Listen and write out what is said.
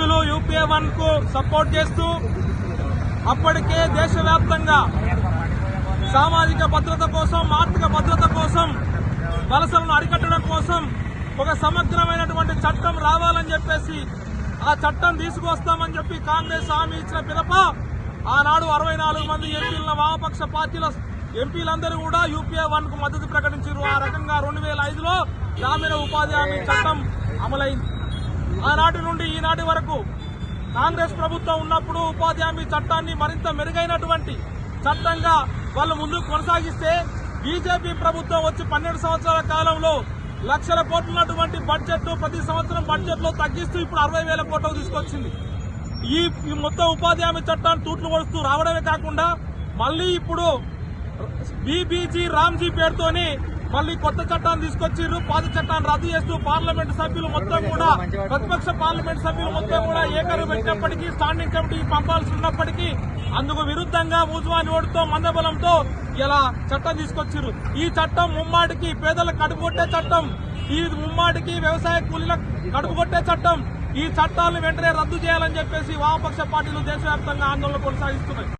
UPA వన్కు support చేస్తూ అప్పటికే దేశవ్యాప్తంగా సామాజిక భద్రత కోసం ఆర్థిక భద్రత కోసం వలసలను అరికట్టడం కోసం ఒక సమగ్రమైనటువంటి చట్టం రావాలని చెప్పేసి ఆ చట్టం తీసుకొస్తామని చెప్పి కాంగ్రెస్ హామీ ఇచ్చిన పిలప ఆనాడు అరవై నాలుగు మంది ఎంపీల వామపక్ష పార్టీల ఎంపీలందరూ కూడా యూపీఏ వన్కు మద్దతు ప్రకటించారు. ఆ రకంగా రెండు వేల ఐదులో గ్రామీణ ఉపాధి హామీ చట్టం అమలైంది. ఆనాటి నుండి ఈనాటి వరకు కాంగ్రెస్ ప్రభుత్వం ఉన్నప్పుడు ఉపాధి హామీ చట్టాన్ని మరింత మెరుగైనటువంటి చట్టంగా వాళ్ళు ముందుకు కొనసాగిస్తే బీజేపీ ప్రభుత్వం వచ్చి పన్నెండు సంవత్సరాల కాలంలో లక్షల కోట్లున్నటువంటి బడ్జెట్ ప్రతి సంవత్సరం బడ్జెట్లో తగ్గిస్తూ ఇప్పుడు అరవై వేల కోట్లకు తీసుకొచ్చింది. ఈ ఈ మొత్తం ఉపాధి హామీ చట్టాన్ని తూట్లు పడుస్తూ రావడమే కాకుండా మళ్ళీ ఇప్పుడు బీబీజీ రామ్జీ పేరుతోని మళ్ళీ కొత్త చట్టాన్ని తీసుకొచ్చిర్రు పాత చట్టాన్ని రద్దు చేస్తూ పార్లమెంట్ సభ్యులు మొత్తం కూడా ప్రతిపక్ష పార్లమెంట్ సభ్యులు మొత్తం కూడా ఏకరు పెట్టినప్పటికీ స్టాండింగ్ కమిటీకి పంపాల్సి ఉన్నప్పటికీ అందుకు విరుద్ధంగా మూజువాని ఓటుతో మందబలంతో ఇలా చట్టం తీసుకొచ్చిర్రు. ఈ చట్టం ముమ్మాటికి పేదలకు కడుపుకొట్టే చట్టం ఈ ముమ్మాటికి వ్యవసాయ కూలీలకు కడుపుకొట్టే చట్టం ఈ చట్టాలను వెంటనే రద్దు చేయాలని చెప్పేసి వామపక్ష పార్టీలు దేశవ్యాప్తంగా ఆందోళన కొనసాగిస్తున్నాయి.